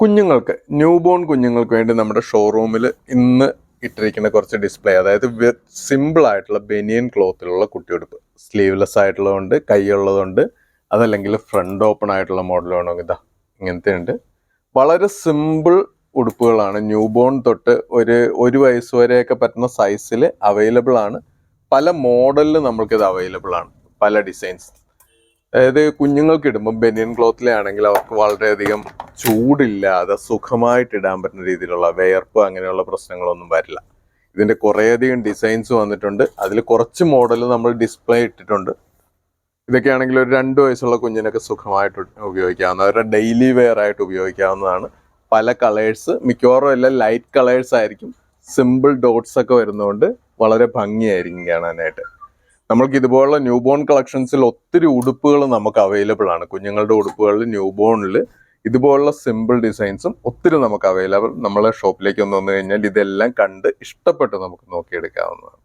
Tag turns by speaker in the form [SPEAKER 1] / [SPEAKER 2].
[SPEAKER 1] കുഞ്ഞുങ്ങൾക്ക് new born കുഞ്ഞുങ്ങൾക്ക് വേണ്ടി നമ്മുടെ ഷോറൂമിൽ ഇന്ന് ഇട്ടിരിക്കുന്ന കുറച്ച് ഡിസ്പ്ലേ അതായത് സിമ്പിൾ ആയിട്ടുള്ള ബെനിയൻ ക്ലോത്തിലുള്ള കുട്ടിയുടുപ്പ്. സ്ലീവ്ലെസ് ആയിട്ടുള്ളതുണ്ട് കൈയുള്ളതുണ്ട് അതല്ലെങ്കിൽ ഫ്രണ്ട് ഓപ്പൺ ആയിട്ടുള്ള മോഡൽ വേണമെങ്കിൽ ഇതാ ഇങ്ങനത്തെ ഉണ്ട് വളരെ സിമ്പിൾ ഉടുപ്പുകളാണ്. ന്യൂ ബോൺ തൊട്ട് ഒരു ഒരു വയസ്സ് വരെയൊക്കെ പറ്റുന്ന സൈസിൽ അവൈലബിൾ ആണ്. പല മോഡലിൽ നമ്മൾക്കിത് അവൈലബിൾ ആണ്. പല ഡിസൈൻസ് അതായത് കുഞ്ഞുങ്ങൾക്ക് ഇടുമ്പോൾ ബെനിയൻ ക്ലോത്തിലെ ആണെങ്കിൽ അവർക്ക് വളരെയധികം ചൂടില്ലാതെ സുഖമായിട്ട് ഇടാൻ പറ്റുന്ന രീതിയിലുള്ള വിയർപ്പ് അങ്ങനെയുള്ള പ്രശ്നങ്ങളൊന്നും വരില്ല. ഇതിന്റെ കുറേയധികം ഡിസൈൻസ് വന്നിട്ടുണ്ട്. അതിൽ കുറച്ച് മോഡൽ നമ്മൾ ഡിസ്പ്ലേ ഇട്ടിട്ടുണ്ട്. ഇതൊക്കെയാണെങ്കിൽ ഒരു രണ്ട് വയസ്സുള്ള കുഞ്ഞിനൊക്കെ സുഖമായിട്ട് ഉപയോഗിക്കാവുന്ന അവരുടെ ഡെയിലി വെയർ ആയിട്ട് ഉപയോഗിക്കാവുന്നതാണ്. പല കളേഴ്സ് മിക്കവാറും എല്ലാം ലൈറ്റ് കളേഴ്സ് ആയിരിക്കും. സിമ്പിൾ ഡോട്ട്സ് ഒക്കെ വരുന്നതുകൊണ്ട് വളരെ ഭംഗിയായിരിക്കും കാണാനായിട്ട്. നമ്മൾക്ക് ഇതുപോലുള്ള ന്യൂബോൺ കളക്ഷൻസിൽ ഒത്തിരി ഉടുപ്പുകൾ നമുക്ക് അവൈലബിൾ ആണ്. കുഞ്ഞുങ്ങളുടെ ഉടുപ്പുകളിൽ ന്യൂ ബോണിൽ ഇതുപോലുള്ള സിമ്പിൾ ഡിസൈൻസും ഒത്തിരി നമുക്ക് അവൈലബിൾ നമ്മളെ ഷോപ്പിലേക്ക് ഒന്ന് വന്നു കഴിഞ്ഞാൽ ഇതെല്ലാം കണ്ട് ഇഷ്ടപ്പെട്ട് നമുക്ക് നോക്കിയെടുക്കാവുന്നതാണ്.